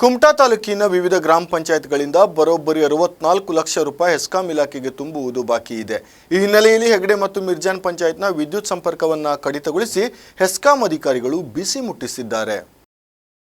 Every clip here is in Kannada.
ಕುಮಟಾ ತಾಲೂಕಿನ ವಿವಿಧ ಗ್ರಾಮ ಪಂಚಾಯತ್ಗಳಿಂದ ಬರೋಬ್ಬರಿ ಅರವತ್ನಾಲ್ಕು ಲಕ್ಷ ರೂಪಾಯಿ ಹೆಸ್ಕಾಂ ಇಲಾಖೆಗೆ ತುಂಬುವುದು ಬಾಕಿ ಇದೆ. ಈ ಹಿನ್ನೆಲೆಯಲ್ಲಿ ಹೆಗಡೆ ಮತ್ತು ಮಿರ್ಜಾನ್ ಪಂಚಾಯತ್ನ ವಿದ್ಯುತ್ ಸಂಪರ್ಕವನ್ನು ಕಡಿತಗೊಳಿಸಿ ಹೆಸ್ಕಾಂ ಅಧಿಕಾರಿಗಳು ಬಿಸಿ ಮುಟ್ಟಿಸಿದ್ದಾರೆ.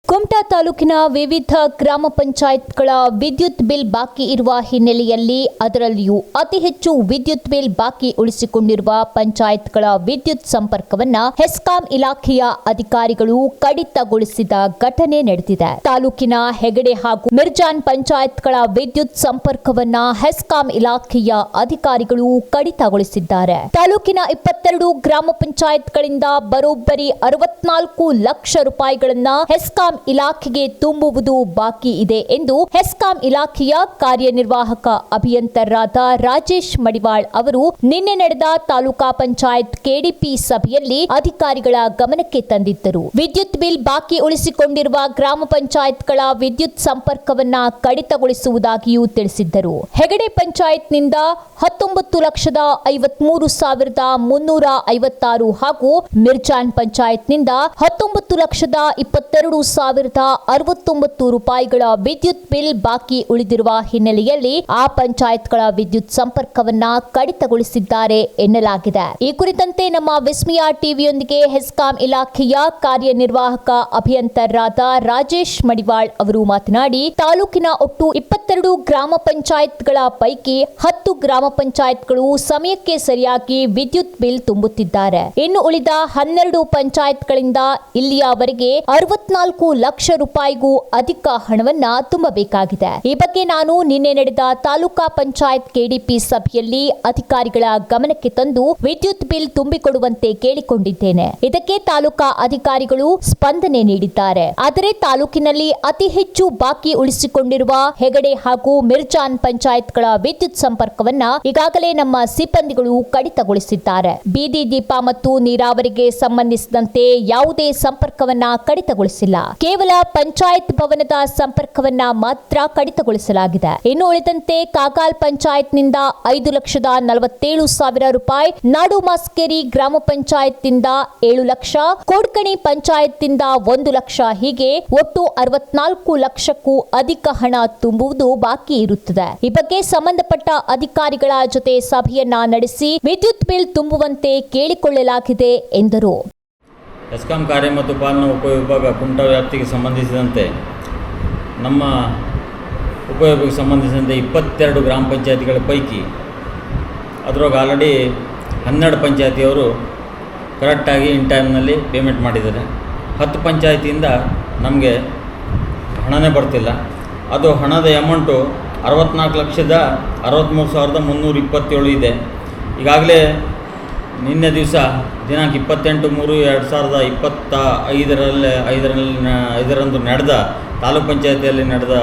ಕುಮಟಾ ತಾಲೂಕಿನ ವಿವಿಧ ಗ್ರಾಮ ಪಂಚಾಯತ್ಗಳ ವಿದ್ಯುತ್ ಬಿಲ್ ಬಾಕಿ ಇರುವ ಹಿನ್ನೆಲೆಯಲ್ಲಿ ಅದರಲ್ಲಿಯೂ ಅತಿ ಹೆಚ್ಚು ವಿದ್ಯುತ್ ಬಿಲ್ ಬಾಕಿ ಉಳಿಸಿಕೊಂಡಿರುವ ಪಂಚಾಯತ್ಗಳ ವಿದ್ಯುತ್ ಸಂಪರ್ಕವನ್ನ ಹೆಸ್ಕಾಂ ಇಲಾಖೆಯ ಅಧಿಕಾರಿಗಳು ಕಡಿತಗೊಳಿಸಿದ ಘಟನೆ ನಡೆದಿದೆ. ತಾಲೂಕಿನ ಹೆಗಡೆ ಹಾಗೂ ಮಿರ್ಜಾನ್ ಪಂಚಾಯತ್ಗಳ ವಿದ್ಯುತ್ ಸಂಪರ್ಕವನ್ನ ಹೆಸ್ಕಾಂ ಇಲಾಖೆಯ ಅಧಿಕಾರಿಗಳು ಕಡಿತಗೊಳಿಸಿದ್ದಾರೆ. ತಾಲೂಕಿನ ಇಪ್ಪತ್ತೆರಡು ಗ್ರಾಮ ಪಂಚಾಯತ್ಗಳಿಂದ ಬರೋಬ್ಬರಿ ಅರವತ್ನಾಲ್ಕು ಲಕ್ಷ ರೂಪಾಯಿಗಳನ್ನ ಹೆಸ್ಕಾಂ ಇಲಾಖೆಗೆ ತುಂಬುವುದು ಬಾಕಿ ಇದೆ ಎಂದು ಹೆಸ್ಕಾಂ ಇಲಾಖೆಯ ಕಾರ್ಯನಿರ್ವಾಹಕ ಅಭಿಯಂತರರಾದ ರಾಜೇಶ್ ಮಡಿವಾಳ್ ಅವರು ನಿನ್ನೆ ನಡೆದ ತಾಲೂಕಾ ಪಂಚಾಯತ್ ಕೆಡಿಪಿ ಸಭೆಯಲ್ಲಿ ಅಧಿಕಾರಿಗಳ ಗಮನಕ್ಕೆ ತಂದಿದ್ದರು. ವಿದ್ಯುತ್ ಬಿಲ್ ಬಾಕಿ ಉಳಿಸಿಕೊಂಡಿರುವ ಗ್ರಾಮ ಪಂಚಾಯತ್ಗಳ ವಿದ್ಯುತ್ ಸಂಪರ್ಕವನ್ನ ಕಡಿತಗೊಳಿಸುವುದಾಗಿಯೂ ತಿಳಿಸಿದ್ದರು. ಹೆಗಡೆ ಪಂಚಾಯತ್ನಿಂದ ಹತ್ತೊಂಬತ್ತು ಲಕ್ಷದ ಐವತ್ಮೂರು ಸಾವಿರದ ಮುನ್ನೂರ ಐವತ್ತಾರು ಹಾಗೂ ಮಿರ್ಜಾನ್ ಪಂಚಾಯತ್ನಿಂದ ಹತ್ತೊಂಬತ್ತು ಲಕ್ಷದ ಇಪ್ಪತ್ತೆರಡು ಸಾವಿರದ ಅರವತ್ತೊಂಬತ್ತು ರೂಪಾಯಿಗಳ ವಿದ್ಯುತ್ ಬಿಲ್ ಬಾಕಿ ಉಳಿದಿರುವ ಹಿನ್ನೆಲೆಯಲ್ಲಿ ಆ ಪಂಚಾಯತ್ಗಳ ವಿದ್ಯುತ್ ಸಂಪರ್ಕವನ್ನ ಕಡಿತಗೊಳಿಸಿದ್ದಾರೆ ಎನ್ನಲಾಗಿದೆ. ಈ ಕುರಿತಂತೆ ನಮ್ಮ ವಿಸ್ಮಿಯಾ ಟಿವಿಯೊಂದಿಗೆ ಹೆಸ್ಕಾಂ ಇಲಾಖೆಯ ಕಾರ್ಯನಿರ್ವಾಹಕ ಅಭಿಯಂತರರಾದ ರಾಜೇಶ್ ಮಡಿವಾಳ್ ಅವರು ಮಾತನಾಡಿ, ತಾಲೂಕಿನ ಒಟ್ಟು ಇಪ್ಪತ್ತೆರಡು ಗ್ರಾಮ ಪಂಚಾಯತ್ಗಳ ಪೈಕಿ ಹತ್ತು ಗ್ರಾಮ ಪಂಚಾಯತ್ಗಳು ಸಮಯಕ್ಕೆ ಸರಿಯಾಗಿ ವಿದ್ಯುತ್ ಬಿಲ್ ತುಂಬುತ್ತಿದ್ದಾರೆ. ಇನ್ನು ಉಳಿದ ಹನ್ನೆರಡು ಪಂಚಾಯತ್ಗಳಿಂದ ಇಲ್ಲಿಯವರೆಗೆ ಅರವತ್ನಾಲ್ಕು ಲಕ್ಷ ರೂಪಾಯಿಗೂ ಅಧಿಕ ಹಣವನ್ನ ತುಂಬಬೇಕಾಗಿದೆ. ಈ ಬಗ್ಗೆ ನಾನು ನಿನ್ನೆ ನಡೆದ ತಾಲೂಕಾ ಪಂಚಾಯತ್ ಕೆಡಿಪಿ ಸಭೆಯಲ್ಲಿ ಅಧಿಕಾರಿಗಳ ಗಮನಕ್ಕೆ ತಂದು ವಿದ್ಯುತ್ ಬಿಲ್ ತುಂಬಿಕೊಡುವಂತೆ ಕೇಳಿಕೊಂಡಿದ್ದೇನೆ. ಇದಕ್ಕೆ ತಾಲೂಕಾ ಅಧಿಕಾರಿಗಳು ಸ್ಪಂದನೆ ನೀಡಿದ್ದಾರೆ. ಆದರೆ ತಾಲೂಕಿನಲ್ಲಿ ಅತಿ ಹೆಚ್ಚು ಬಾಕಿ ಉಳಿಸಿಕೊಂಡಿರುವ ಹೆಗಡೆ ಹಾಗೂ ಮಿರ್ಜಾನ್ ಪಂಚಾಯತ್ಗಳ ವಿದ್ಯುತ್ ಸಂಪರ್ಕವನ್ನ ಈಗಾಗಲೇ ನಮ್ಮ ಸಿಬ್ಬಂದಿಗಳು ಕಡಿತಗೊಳಿಸಿದ್ದಾರೆ. ಬೀದಿ ದೀಪ ಮತ್ತು ನೀರಾವರಿಗೆ ಸಂಬಂಧಿಸಿದಂತೆ ಯಾವುದೇ ಸಂಪರ್ಕವನ್ನ ಕಡಿತಗೊಳಿಸಿಲ್ಲ. ಕೇವಲ ಪಂಚಾಯತ್ ಭವನದ ಸಂಪರ್ಕವನ್ನ ಮಾತ್ರ ಕಡಿತಗೊಳಿಸಲಾಗಿದೆ. ಇನ್ನು ಉಳಿದಂತೆ ಕಾಗಾಲ್ ಪಂಚಾಯತ್ನಿಂದ ಐದು ಲಕ್ಷದ ನಲವತ್ತೇಳು ಸಾವಿರ ರೂಪಾಯಿ, ನಾಡು ಮಾಸ್ಕೇರಿ ಗ್ರಾಮ ಪಂಚಾಯತ್ನಿಂದ ಏಳು ಲಕ್ಷ, ಕೋಡ್ಕಣಿ ಪಂಚಾಯತ್ನಿಂದ ಒಂದು ಲಕ್ಷ, ಹೀಗೆ ಒಟ್ಟು ಅರವತ್ನಾಲ್ಕು ಲಕ್ಷಕ್ಕೂ ಅಧಿಕ ಹಣ ತುಂಬುವುದು ಬಾಕಿ ಇರುತ್ತದೆ. ಈ ಬಗ್ಗೆ ಸಂಬಂಧಪಟ್ಟ ಅಧಿಕಾರಿಗಳ ಜೊತೆ ಸಭೆಯನ್ನ ನಡೆಸಿ ವಿದ್ಯುತ್ ಬಿಲ್ ತುಂಬುವಂತೆ ಕೇಳಿಕೊಳ್ಳಲಾಗಿದೆ ಎಂದರು. ಎಸ್ಕಾಂ ಕಾರ್ಯ ಮತ್ತು ಪಾಲನಾ ಉಪವಿಭಾಗ ಕುಂಟ ವ್ಯಾಪ್ತಿಗೆ ಸಂಬಂಧಿಸಿದಂತೆ ನಮ್ಮ ಉಪವಿಭಾಗಕ್ಕೆ ಸಂಬಂಧಿಸಿದಂತೆ ಇಪ್ಪತ್ತೆರಡು ಗ್ರಾಮ ಪಂಚಾಯತಿಗಳ ಪೈಕಿ ಅದರೊಳಗೆ ಆಲ್ರೆಡಿ ಹನ್ನೆರಡು ಪಂಚಾಯತಿಯವರು ಕರೆಕ್ಟಾಗಿ ಇನ್ ಟೈಮ್ನಲ್ಲಿ ಪೇಮೆಂಟ್ ಮಾಡಿದ್ದಾರೆ. ಹತ್ತು ಪಂಚಾಯತಿಯಿಂದ ನಮಗೆ ಹಣನೇ ಬರ್ತಿಲ್ಲ. ಅದು ಹಣದ ಅಮೌಂಟು ಅರವತ್ತ್ನಾಲ್ಕು ಲಕ್ಷದ ಅರವತ್ತ್ಮೂರು ಸಾವಿರದ ಮುನ್ನೂರ ಇಪ್ಪತ್ತೇಳು ಇದೆ. ಈಗಾಗಲೇ ನಿನ್ನೆ ದಿವಸ, ದಿನಾಂಕ ಇಪ್ಪತ್ತೆಂಟು ಮೂರು ಎರಡು ಸಾವಿರದ ಇಪ್ಪತ್ತ ಐದರಲ್ಲಿ ಐದರಲ್ಲಿ ಐದರಂದು ನಡೆದ ತಾಲೂಕ್ ಪಂಚಾಯತಿಯಲ್ಲಿ ನಡೆದ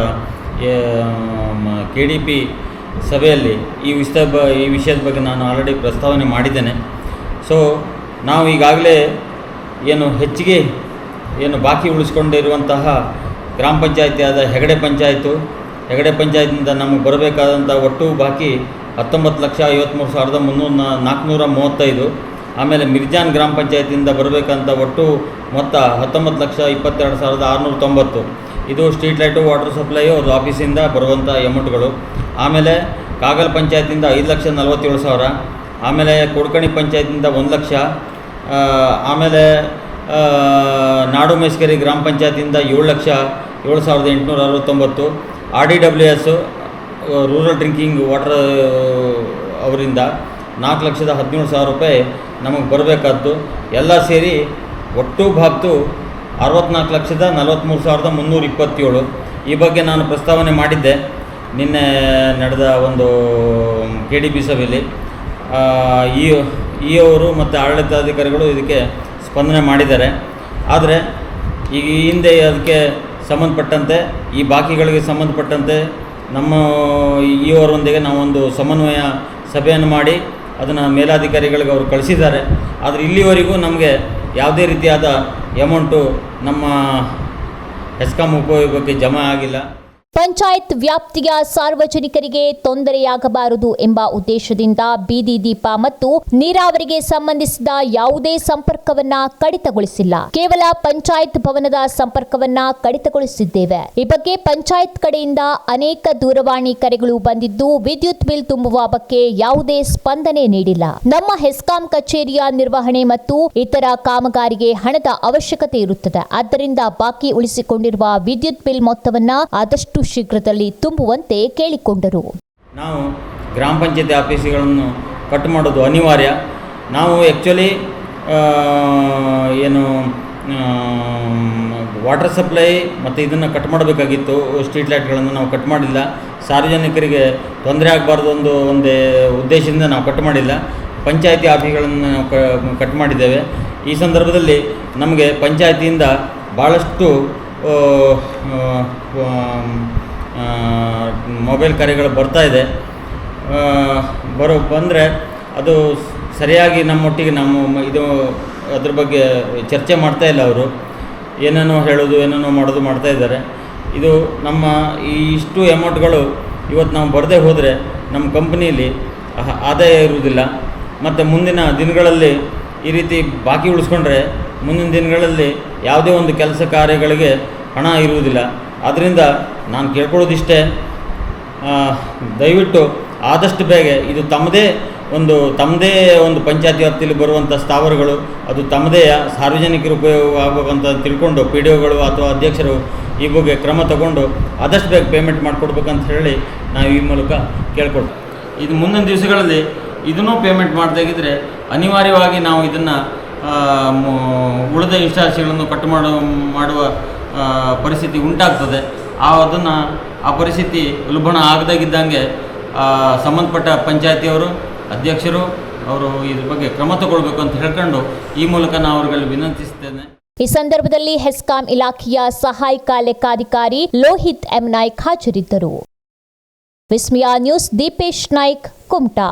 ಕೆ ಡಿ ಪಿ ಸಭೆಯಲ್ಲಿ ಈ ವಿಷಯ ಬ, ಈ ವಿಷಯದ ಬಗ್ಗೆ ನಾನು ಆಲ್ರೆಡಿ ಪ್ರಸ್ತಾವನೆ ಮಾಡಿದ್ದೇನೆ. ಸೊ ನಾವು ಈಗಾಗಲೇ ಏನು ಹೆಚ್ಚಿಗೆ ಏನು ಬಾಕಿ ಉಳಿಸ್ಕೊಂಡಿರುವಂತಹ ಗ್ರಾಮ ಪಂಚಾಯತಿ ಆದ ಹೆಗಡೆ ಪಂಚಾಯತು, ಹೆಗಡೆ ಪಂಚಾಯತಿಂದ ನಮಗೆ ಬರಬೇಕಾದಂಥ ಒಟ್ಟು ಬಾಕಿ ಹತ್ತೊಂಬತ್ತು ಲಕ್ಷ ಐವತ್ತ್ಮೂರು ಸಾವಿರದ ಮುನ್ನೂರ ನಾಲ್ಕುನೂರ ಮೂವತ್ತೈದು. ಆಮೇಲೆ ಮಿರ್ಜಾನ್ ಗ್ರಾಮ ಪಂಚಾಯತಿಯಿಂದ ಬರಬೇಕಂತ ಒಟ್ಟು ಮೊತ್ತ ಹತ್ತೊಂಬತ್ತು ಲಕ್ಷ ಇಪ್ಪತ್ತೆರಡು ಸಾವಿರದ ಆರುನೂರ ತೊಂಬತ್ತು. ಇದು ಸ್ಟ್ರೀಟ್ ಲೈಟು, ವಾಟರ್ ಸಪ್ಲೈ ಅವ್ರ ಆಫೀಸಿಂದ ಬರುವಂಥ ಅಮೌಂಟ್ಗಳು ಆಮೇಲೆ ಕಾಗಲ್ ಪಂಚಾಯತಿಯಿಂದ ಐದು ಲಕ್ಷ ನಲ್ವತ್ತೇಳು ಸಾವಿರ. ಆಮೇಲೆ ಕುಡ್ಕಣಿ ಪಂಚಾಯತಿಯಿಂದ ಒಂದು ಲಕ್ಷ. ಆಮೇಲೆ ನಾಡು ಮೇಸ್ಕರಿ ಗ್ರಾಮ ಪಂಚಾಯತಿಯಿಂದ ಏಳು ಲಕ್ಷ, ಏಳು ಸಾವಿರದ ಎಂಟುನೂರ ಅರವತ್ತೊಂಬತ್ತು. R D W S rural drinking water ಅವರಿಂದ ನಾಲ್ಕು ಲಕ್ಷದ ಹದಿನೇಳು ಸಾವಿರ ರೂಪಾಯಿ ನಮಗೆ ಬರಬೇಕಾದ್ದು. ಎಲ್ಲ ಸೇರಿ ಒಟ್ಟು ಬಾಬ್ತು ಅರವತ್ನಾಲ್ಕು ಲಕ್ಷದ ನಲವತ್ತ್ಮೂರು ಸಾವಿರದ ಮುನ್ನೂರ ಇಪ್ಪತ್ತೇಳು. ಈ ಬಗ್ಗೆ ನಾನು ಪ್ರಸ್ತಾವನೆ ಮಾಡಿದ್ದೆ. ನಿನ್ನೆ ನಡೆದ ಒಂದು ಕೆ ಡಿ ಬಿ ಸಭೆಯಲ್ಲಿ. ಈ ಇ ಅವರು ಮತ್ತು ಆಡಳಿತಾಧಿಕಾರಿಗಳು ಇದಕ್ಕೆ ಸ್ಪಂದನೆ ಮಾಡಿದ್ದಾರೆ. ಆದರೆ ಈಗ ಈ ಹಿಂದೆ ಅದಕ್ಕೆ ಸಂಬಂಧಪಟ್ಟಂತೆ, ಈ ಬಾಕಿಗಳಿಗೆ ಸಂಬಂಧಪಟ್ಟಂತೆ ನಮ್ಮ ಈವರೊಂದಿಗೆ ನಾವೊಂದು ಸಮನ್ವಯ ಸಭೆಯನ್ನು ಮಾಡಿ ಅದನ್ನು ಮೇಲಾಧಿಕಾರಿಗಳಿಗೆ ಅವರು ಕಳಿಸಿದ್ದಾರೆ. ಆದರೆ ಇಲ್ಲಿವರೆಗೂ ನಮಗೆ ಯಾವುದೇ ರೀತಿಯಾದ ಎಮೌಂಟು ನಮ್ಮ ಹೆಸ್ಕಾಂ ಉಪಯೋಗಕ್ಕೆ ಜಮಾ ಆಗಿಲ್ಲ. ಪಂಚಾಯತ್ ವ್ಯಾಪ್ತಿಯ ಸಾರ್ವಜನಿಕರಿಗೆ ತೊಂದರೆಯಾಗಬಾರದು ಎಂಬ ಉದ್ದೇಶದಿಂದ ಬೀದಿ ದೀಪ ಮತ್ತು ನೀರಾವರಿಗೆ ಸಂಬಂಧಿಸಿದ ಯಾವುದೇ ಸಂಪರ್ಕವನ್ನ ಕಡಿತಗೊಳಿಸಿಲ್ಲ. ಕೇವಲ ಪಂಚಾಯತ್ ಭವನದ ಸಂಪರ್ಕವನ್ನ ಕಡಿತಗೊಳಿಸಿದ್ದೇವೆ. ಈ ಬಗ್ಗೆ ಪಂಚಾಯತ್ ಕಡೆಯಿಂದ ಅನೇಕ ದೂರವಾಣಿ ಕರೆಗಳು ಬಂದಿದ್ದು, ವಿದ್ಯುತ್ ಬಿಲ್ ತುಂಬುವ ಬಗ್ಗೆ ಯಾವುದೇ ಸ್ಪಂದನೆ ನೀಡಿಲ್ಲ. ನಮ್ಮ ಹೆಸ್ಕಾಂ ಕಚೇರಿಯ ನಿರ್ವಹಣೆ ಮತ್ತು ಇತರ ಕಾಮಗಾರಿಗೆ ಹಣದ ಅವಶ್ಯಕತೆ ಇರುತ್ತದೆ. ಆದ್ದರಿಂದ ಬಾಕಿ ಉಳಿಸಿಕೊಂಡಿರುವ ವಿದ್ಯುತ್ ಬಿಲ್ ಮೊತ್ತವನ್ನ ಆದಷ್ಟು ಶೀಘ್ರದಲ್ಲಿ ತುಂಬುವಂತೆ ಕೇಳಿಕೊಂಡರು. ನಾವು ಗ್ರಾಮ ಪಂಚಾಯತಿ ಆಫೀಸ್ಗಳನ್ನು ಕಟ್ ಮಾಡೋದು ಅನಿವಾರ್ಯ. ನಾವು ಆ್ಯಕ್ಚುಲಿ ಏನು ವಾಟರ್ ಸಪ್ಲೈ ಮತ್ತು ಇದನ್ನು ಕಟ್ ಮಾಡಬೇಕಾಗಿತ್ತು. ಸ್ಟ್ರೀಟ್ ಲೈಟ್ಗಳನ್ನು ನಾವು ಕಟ್ ಮಾಡಿಲ್ಲ. ಸಾರ್ವಜನಿಕರಿಗೆ ತೊಂದರೆ ಆಗಬಾರ್ದು ಒಂದು, ಒಂದೇ ಉದ್ದೇಶದಿಂದ ನಾವು ಕಟ್ ಮಾಡಿಲ್ಲ. ಪಂಚಾಯತಿ ಆಫೀಸ್ಗಳನ್ನು ನಾವು ಕಟ್ ಮಾಡಿದ್ದೇವೆ. ಈ ಸಂದರ್ಭದಲ್ಲಿ ನಮಗೆ ಪಂಚಾಯತಿಯಿಂದ ಭಾಳಷ್ಟು ಮೊಬೈಲ್ ಕರೆಗಳು ಇದೆ. ಬರೋ, ಬಂದರೆ ಅದು ಸರಿಯಾಗಿ ನಮ್ಮೊಟ್ಟಿಗೆ ನಮ್ಮ, ಇದು, ಅದ್ರ ಬಗ್ಗೆ ಚರ್ಚೆ ಮಾಡ್ತಾ ಇಲ್ಲ ಅವರು. ಏನೇನೋ ಹೇಳೋದು, ಏನೇನೋ ಮಾಡೋದು ಮಾಡ್ತಾ ಇದ್ದಾರೆ. ಇದು ನಮ್ಮ ಈ ಇಷ್ಟು ಅಮೌಂಟ್ಗಳು ಇವತ್ತು ನಾವು ಬರದೇ ಹೋದರೆ ನಮ್ಮ ಕಂಪ್ನಿಯಲ್ಲಿ ಆದಾಯ ಇರುವುದಿಲ್ಲ. ಮತ್ತು ಮುಂದಿನ ದಿನಗಳಲ್ಲಿ ಈ ರೀತಿ ಬಾಕಿ ಉಳಿಸ್ಕೊಂಡ್ರೆ ಮುಂದಿನ ದಿನಗಳಲ್ಲಿ ಯಾವುದೇ ಒಂದು ಕೆಲಸ ಕಾರ್ಯಗಳಿಗೆ ಹಣ ಇರುವುದಿಲ್ಲ. ಆದ್ದರಿಂದ ನಾನು ಕೇಳ್ಕೊಳ್ಳೋದಿಷ್ಟೇ ದಯವಿಟ್ಟು ಆದಷ್ಟು ಬೇಗ ಇದು ತಮ್ಮದೇ ಒಂದು ತಮ್ಮದೇ ಒಂದು ಪಂಚಾಯತಿ ವ್ಯಾಪ್ತಿಯಲ್ಲಿ ಬರುವಂಥ ಸ್ಥಾವರಗಳು, ಅದು ತಮ್ಮದೇ ಸಾರ್ವಜನಿಕರು ಉಪಯೋಗ ಆಗಬೇಕಂತ ತಿಳ್ಕೊಂಡು ಪಿ ಡಿ ಒಗಳು ಅಥವಾ ಅಧ್ಯಕ್ಷರು ಈ ಬಗ್ಗೆ ಕ್ರಮ ತಗೊಂಡು ಆದಷ್ಟು ಬೇಗ ಪೇಮೆಂಟ್ ಮಾಡಿಕೊಡ್ಬೇಕಂತ ಹೇಳಿ ನಾವು ಈ ಮೂಲಕ ಕೇಳ್ಕೊಡ್ತೀವಿ ಇದು ಮುಂದಿನ ದಿವಸಗಳಲ್ಲಿ ಇದನ್ನೂ ಪೇಮೆಂಟ್ ಮಾಡದಾಗಿದ್ದರೆ ಅನಿವಾರ್ಯವಾಗಿ ನಾವು ಇದನ್ನು ಉಳಿದ ಇನ್ಸ್ಟಾಲ್ಸಿಗಳನ್ನು ಕಟ್ ಮಾಡೋ, ಮಾಡುವ ಪರಿಸ್ಥಿತಿ ಉಂಟಾಗ್ತದೆ. ಆ ಅದನ್ನು, ಆ ಪರಿಸ್ಥಿತಿ ಉಲ್ಬಣ ಆಗದಾಗಿದ್ದಂಗೆ ಸಂಬಂಧಪಟ್ಟ ಪಂಚಾಯತಿಯವರು, ಅಧ್ಯಕ್ಷರು, ಅವರು ಇದ್ರ ಬಗ್ಗೆ ಕ್ರಮ ತಗೊಳ್ಬೇಕು ಅಂತ ಹೇಳ್ಕೊಂಡು ಈ ಮೂಲಕ ನಾವು ಅವ್ರಿಗೆ ವಿನಂತಿಸ್ತೇನೆ. ಈ ಸಂದರ್ಭದಲ್ಲಿ ಹೆಸ್ಕಾಂ ಇಲಾಖೆಯ ಸಹಾಯಕ ಲೆಕ್ಕಾಧಿಕಾರಿ ಲೋಹಿತ್ ಎಂ ನಾಯ್ಕ್ ಹಾಜರಿದ್ದರು. ವಿಸ್ಮಿಯಾ ನ್ಯೂಸ್, ದೀಪೇಶ್ ನಾಯ್ಕ್, ಕುಮಟಾ.